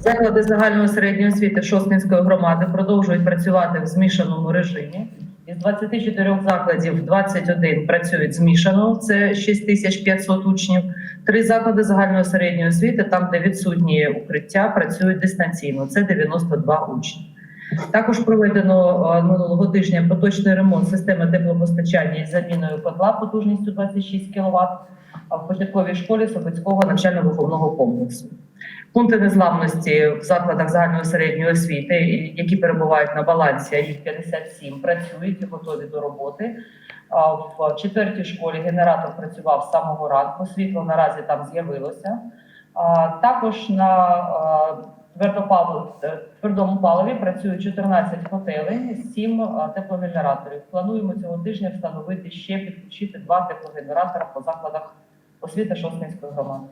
Заклади загальної середньої освіти Шостинської громади продовжують працювати в змішаному режимі. Із 24 закладів 21 працюють змішано, це 6500 учнів. Три заклади загальної середньої освіти, там, де відсутні укриття, працюють дистанційно. Це 92 учні. Також проведено е, минулого тижня поточний ремонт системи теплопостачання із заміною котла потужністю 26 кВт в початковій школі Собицького навчально-виховного комплексу. Пункти незламності в закладах загальної середньої освіти, які перебувають на балансі, їх 57, працюють і готові до роботи. В четвертій школі генератор працював з самого ранку. Світло наразі там з'явилося. Також на е, твердому паливі працюють 14 котелень, 7 теплогенераторів. Плануємо цього тижня встановити ще підключити два теплогенератора по закладах освіти Шостинської громади.